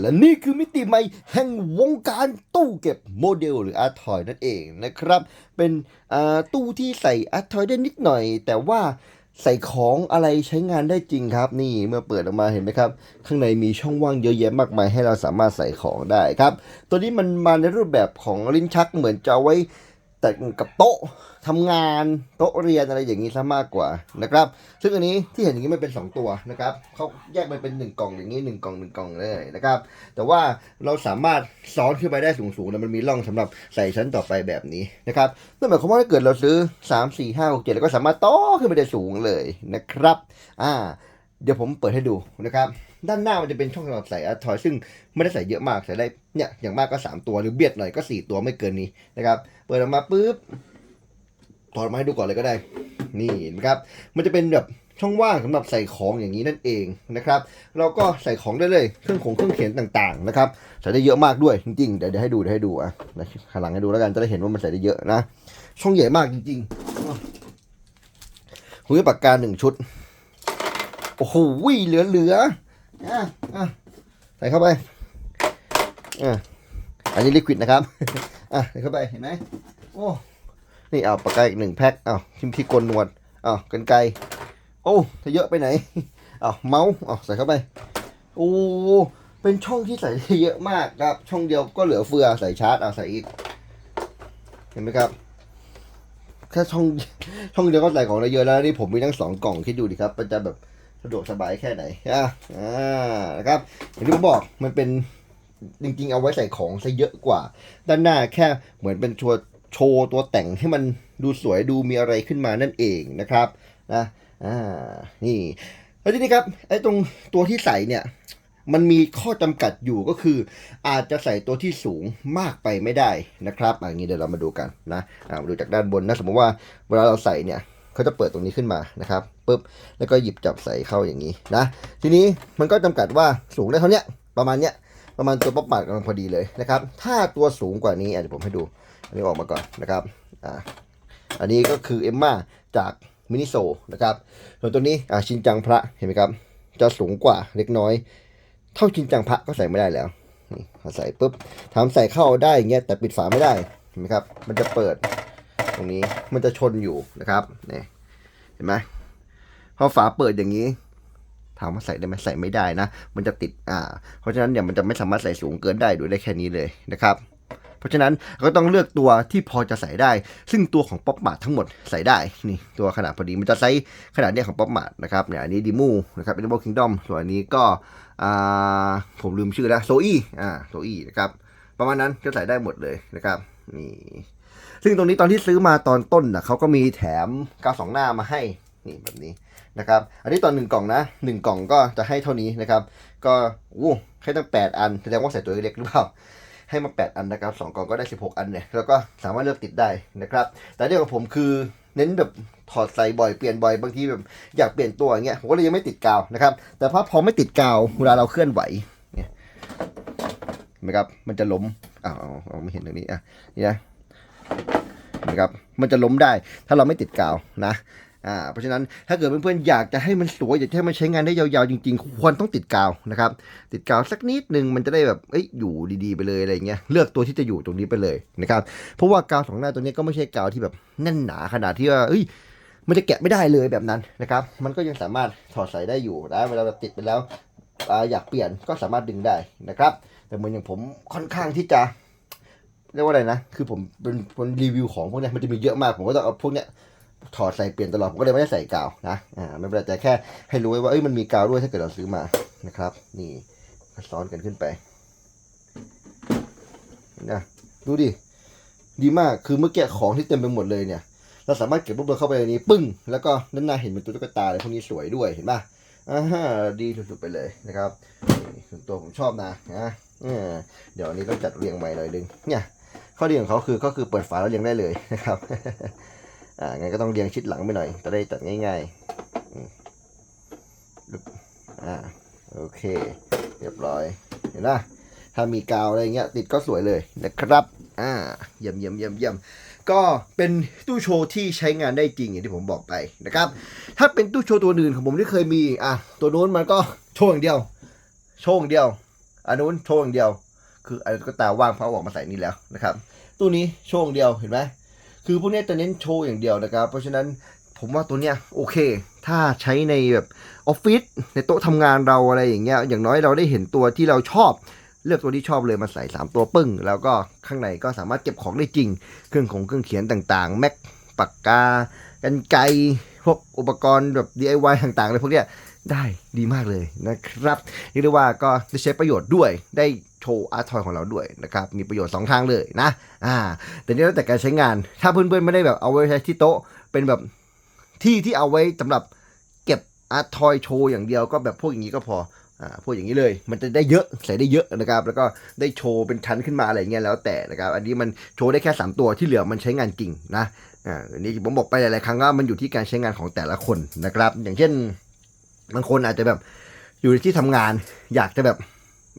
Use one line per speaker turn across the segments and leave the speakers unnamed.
และนี่คือมิติใหม่แห่งวงการตู้เก็บโมเดลหรืออาร์ทอยนั่นเองนะครับ เป็นอ่าตู้ที่ใส่อาร์ทอยได้นิดหน่อย แต่ว่าใส่ของอะไรใช้งานได้จริงครับ นี่เมื่อเปิดออกมาเห็นไหมครับ ข้างในมีช่องว่างเยอะแยะมากมายให้เราสามารถใส่ของได้ครับ ตัวนี้มันมาในรูปแบบของลิ้นชักเหมือนจะไว้ แต่งกับโต๊ะทำงานโต๊ะเรียนอะไรอย่างนี้ซะมากกว่านะครับ ซึ่งอันนี้ที่เห็นอย่างนี้มันเป็น 2 ตัวนะครับเขาแยกมันเป็น 1 กล่องอย่างนี้ 1 กล่อง1กล่องเลยนะครับ แต่ว่าเราสามารถซ้อนขึ้นไปได้สูงๆแล้วมันมีร่องสำหรับใส่ชั้นต่อไปแบบนี้นะครับนั่นหมายความว่าถ้าเกิดเราซื้อ 3 4 5 6 7แล้วก็สามารถโต่อขึ้นไปได้สูงเลยนะครับ อ่า เดี๋ยวผมเปิดให้ดูนะครับ ด้านหน้ามันจะเป็นช่องสำหรับใส่อาร์ทอยซึ่งไม่ได้ใส่เยอะมากใส่ได้เนี่ยอย่างมากก็ 3 ตัวหรือเบียดหน่อยก็ 4 ตัวไม่เกินนี้นะครับ เปิดออกมาปุ๊บถอดอมาให้ดูก่อนเลยก็ได้ นี่นะครับ มันจะเป็นแบบช่องว่างสำหรับใส่ของอย่างนี้นั่นเองนะครับ เราก็ใส่ของได้เลยเครื่องของเครื่องเขียนต่างๆนะครับใส่ได้เยอะมากด้วยจริงๆเดี๋ยวเดี๋ยวให้ดูเดี๋ยวให้ดูอะข้างหลังให้ดูแล้วกันจะได้เห็นว่ามันใส่ได้เยอะนะ ช่องใหญ่มากจริงๆคุณปากกาหนึ่งชุด โอ้โหเหลือเหลือ อะอะใส่เข้าไปอะอันนี้ลิควิดนะครับอะใส่เข้าไปเห็นไหมโอ้นี่เอาปากกาอีกหนึ่งแพ็คเอาทิมที่กลนวดเอากันไกโอ้ถ้าเยอะไปไหนเอาเมาส์เอาใส่เข้าไปโอ้เป็นช่องที่ใส่ได้เยอะมากครับ ช่องเดียวก็เหลือเฟือใส่ชาร์จเอาใส่อีก เห็นไหมครับแค่ช่องช่องเดียวก็ใส่ของได้เยอะแล้วนี่ผมมีทั้งสองกล่องคิดดูดิครับมันจะแบบ สะดวกสบายแค่ไหนอะอ่านะครับอย่างที่ผมบอกมันเป็นจริงๆ เอาไว้ใส่ของซะเยอะกว่า ด้านหน้าแค่เหมือนเป็นชัวโชว์ตัวแต่งให้มันดูสวยดูมีอะไรขึ้นมานั่นเองนะครับนะอ่านี่แล้วทีนี้ครับไอ้ตรงตัวที่ใส่เนี่ยมันมีข้อจำกัดอยู่ก็คือ อาจจะใส่ตัวที่สูงมากไปไม่ได้นะครับอย่างนี้เดี๋ยวเรามาดูกันนะอ่ามาดูจากด้านบนนะสมมติว่าเวลาเราใส่เนี่ย เขาจะเปิดตรงนี้ขึ้นมานะครับปุ๊บแล้วก็หยิบจับใส่เข้าอย่างนี้นะทีนี้มันก็จำกัดว่าสูงได้เท่านี้ประมาณเนี้ยประมาณตัวป๊อปปาดกำลังพอดีเลยนะครับ ถ้าตัวสูงกว่านี้อะเดี๋ยวผมให้ดู อันนี้ออกมาก่อนนะครับอ่าอันนี้ก็คือเอมมาจากมินิโซนะครับส่วนตัวนี้อ่าชินจังพระเห็นไหมครับ จะสูงกว่าเล็กน้อย เท่าชินจังพระก็ใส่ไม่ได้แล้วนี่ใส่ปุ๊บทำใส่เข้าได้อย่างเงี้ยแต่ปิดฝาไม่ได้เห็นไหมครับ มันจะเปิด ตรงนี้มันจะชนอยู่นะครับนี่เห็นไหมพอฝาเปิดอย่างนี้ ถามว่าใส่ได้ไหมใส่ไม่ได้นะ มันจะติดอ่า เพราะฉะนั้นเนี่ยมันจะไม่สามารถใส่สูงเกินได้โดยได้แค่นี้เลยนะครับ เพราะฉะนั้นก็ต้องเลือกตัวที่พอจะใส่ได้ ซึ่งตัวของป๊อปมาร์ทั้งหมดใส่ได้นี่ตัวขนาดพอดีมันจะไซส์ขนาดเนี้ยของป๊อปมาร์นะครับเนี่ยอันนี้ดิมูนะครับเป็นโบคิงดอมส่วนอันนี้ก็อ่าผมลืมชื่อแล้วโซอี้อ่าโซอี้นะครับประมาณนั้นก็ใส่ได้หมดเลยนะครับนี่ ซึ่งตรงนี้ตอนที่ซื้อมาตอนต้นนะเขาก็มีแถมกาวสองหน้ามาให้นี่แบบนี้นะครับ อันนี้ตอนหนึ่งกล่องนะหนึ่งกล่องก็จะให้เท่านี้นะครับ ก็อู้ให้ตั้งแปดอันแสดงว่าใส่ตัวเล็กหรือเปล่าให้มาแปดอันนะครับสองกล่องก็ได้สิบหกอันเนี่ยแล้วก็สามารถเลือกติดได้นะครับ แต่เรื่องของผมคือเน้นแบบถอดใส่บ่อยเปลี่ยนบ่อยบางทีแบบอยากเปลี่ยนตัวอย่างเงี้ยผมก็เลยยังไม่ติดกาวนะครับ แต่พอพอไม่ติดกาวเวลาเราเคลื่อนไหวเนี่ยเห็นไหมครับมันจะล้มอ้าวไม่เห็นตรงนี้อะนี่นะ นะครับมันจะล้มได้ถ้าเราไม่ติดกาวนะอ่าเพราะฉะนั้นถ้าเกิดเพื่อนๆอยากจะให้มันสวยอยากจะให้มันใช้งานได้ยาวๆจริง ๆ ควรต้องติดกาวนะครับ ติดกาวสักนิดนึงมันจะได้แบบเอ้ยอยู่ดีๆไปเลยอะไรเงี้ยเลือกตัวที่จะอยู่ตรงนี้ไปเลยนะครับเพราะว่ากาวสองหน้าตัวนี้ก็ไม่ใช่กาวที่แบบแน่นหนาขนาดที่ว่าเอ้ยมันจะแกะไม่ได้เลยแบบนั้นนะครับ มันก็ยังสามารถถอดใส่ได้อยู่นะเวลาเราติดไปแล้วอ่าอยากเปลี่ยนก็สามารถดึงได้นะครับ แต่เหมือนอย่างผมค่อนข้างที่จะ เรียกว่าอะไรนะ คือผมเป็นคนรีวิวของพวกนี้มันจะมีเยอะมาก ผมก็ต้องเอาพวกเนี้ยถอดใส่เปลี่ยนตลอด ผมก็เลยไม่ได้ใส่กาวนะ อ่า ไม่เป็นไรแต่แค่ให้รู้ไว้ว่า เอ้ย มันมีกาวด้วยถ้าเกิดเราซื้อมา นะครับ นี่ซ้อนกันขึ้นไปนะดูดิ ดีมาก คือเมื่อกี้ของที่เต็มไปหมดเลยเนี่ย เราสามารถเก็บรวบรวมเข้าไปในนี้ ปึ้ง แล้วก็ด้านนาเห็นเป็นตัวตุ๊กตาเลยพวกนี้สวยด้วย เห็นป่ะอ่าฮะดีสุดๆไปเลยนะครับนี่ส่วนตัวผมชอบนะนะเออเดี๋ยวอันนี้ต้องจัดเรียงใหม่หน่อยนึงเนี่ย ข้อดีของเขาคือก็คือเปิดฝาแล้วเรียงได้เลยนะครับ อ่างั้นก็ต้องเรียงชิดหลังไปหน่อยจะได้จัดง่ายๆอืมอ่าโอเค เรียบร้อย เห็นไหมถ้ามีกาวอะไรเงี้ยติดก็สวยเลยนะครับ อ่า เยี่ยมเยี่ยมเยี่ยมเยี่ยมก็เป็นตู้โชว์ที่ใช้งานได้จริงอย่างที่ผมบอกไปนะครับ ถ้าเป็นตู้โชว์ตัวอื่นของผมที่เคยมี อะ ตัวโน้นมันก็โชว์อย่างเดียว โชว์อย่างเดียวอันนู้นโชว์อย่างเดียว คืออันก็ตาว่างเพราะออกมาใส่นี่แล้วนะครับตู้นี้โชว์อย่างเดียวเห็นไหมคือพวกนี้จะเน้นโชว์อย่างเดียวนะครับ เพราะฉะนั้นผมว่าตัวเนี้ยโอเค ถ้าใช้ในแบบออฟฟิศในโต๊ะทำงานเราอะไรอย่างเงี้ยอย่างน้อยเราได้เห็นตัวที่เราชอบ เลือกตัวที่ชอบเลยมาใส่ 3 ตัวปึ้ง แล้วก็ข้างในก็สามารถเก็บของได้จริง เครื่องของเครื่องเขียนต่างๆ แม็กปากกา กันไกพวกอุปกรณ์แบบ DIY ต่างๆเลยพวกเนี้ยได้ดีมากเลยนะครับเรียกได้ว่าก็ได้ใช้ประโยชน์ด้วยได้ โชว์อาร์ตทอยของเราด้วยนะครับ มีประโยชน์ 2 ทางเลยนะ อ่า แต่นี่แล้วแต่การใช้งาน ถ้าเพื่อนๆ ไม่ได้แบบเอาไว้ใช้ที่โต๊ะ เป็นแบบที่ที่เอาไว้สำหรับเก็บอาร์ตทอยโชว์อย่างเดียวก็แบบพวกอย่างนี้ก็พอ อ่า พวกอย่างนี้เลย มันจะได้เยอะ ใส่ได้เยอะนะครับ แล้วก็ได้โชว์เป็นชั้นขึ้นมาอะไรเงี้ยแล้วแต่นะครับ อันนี้มันโชว์ได้แค่ 3 ตัวที่เหลือมันใช้งานจริงนะ อ่า อันนี้ผมบอกไปหลายๆครั้งว่ามันอยู่ที่การใช้งานของแต่ละคนนะครับ อย่างเช่นบางคนอาจจะแบบอยู่ในที่ทำงาน อยากจะแบบ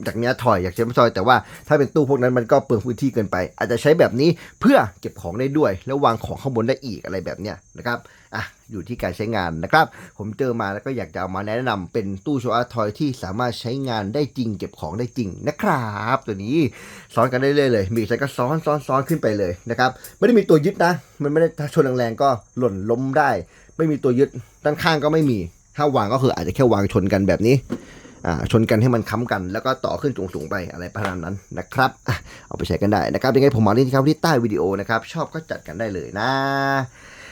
อยากเนี้ยถอยอยากใช้ไม่ถอยแต่ว่าถ้าเป็นตู้พวกนั้นมันก็เปลืองพื้นที่เกินไป อาจจะใช้แบบนี้เพื่อเก็บของได้ด้วย แล้ววางของข้างบนได้อีกอะไรแบบเนี้ยนะครับอะอยู่ที่การใช้งานนะครับ ผมเจอมาแล้วก็อยากจะเอามาแนะนำเป็นตู้โชว์อาร์ทอยที่สามารถใช้งานได้จริง เก็บของได้จริงนะครับ ตัวนี้ซ้อนกันได้เลยเลย มีอะไรก็ซ้อนซ้อนซ้อนขึ้นไปเลยนะครับไม่ได้มีตัวยึดนะ มันไม่ได้ถ้าชนแรงๆก็หล่นล้มได้ ไม่มีตัวยึดด้านข้างก็ไม่มี ถ้าวางก็คืออาจจะแค่วางชนกันแบบนี้ ชนกันให้มันค้ำกัน แล้วก็ต่อขึ้นสูงๆไปอะไรประมาณนั้นนะครับเอาไปใช้กันได้นะครับยังไงผมมาลิงก์ครับที่ใต้วิดีโอนะครับชอบก็จัดกันได้เลยนะ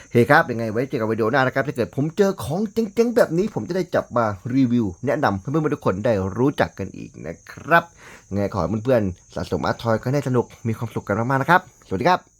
โอเคครับยังไงไว้เจอกันวิดีโอหน้านะครับถ้าเกิดผมเจอของเจ๋งๆแบบนี้ ผมจะได้จับมารีวิว แนะนำให้เพื่อนๆทุกคนได้รู้จักกันอีกนะครับยังไงขอให้เพื่อนๆสะสมอาร์ทอยก็ได้สนุกมีความสุขกันมากๆนะครับ สวัสดีครับ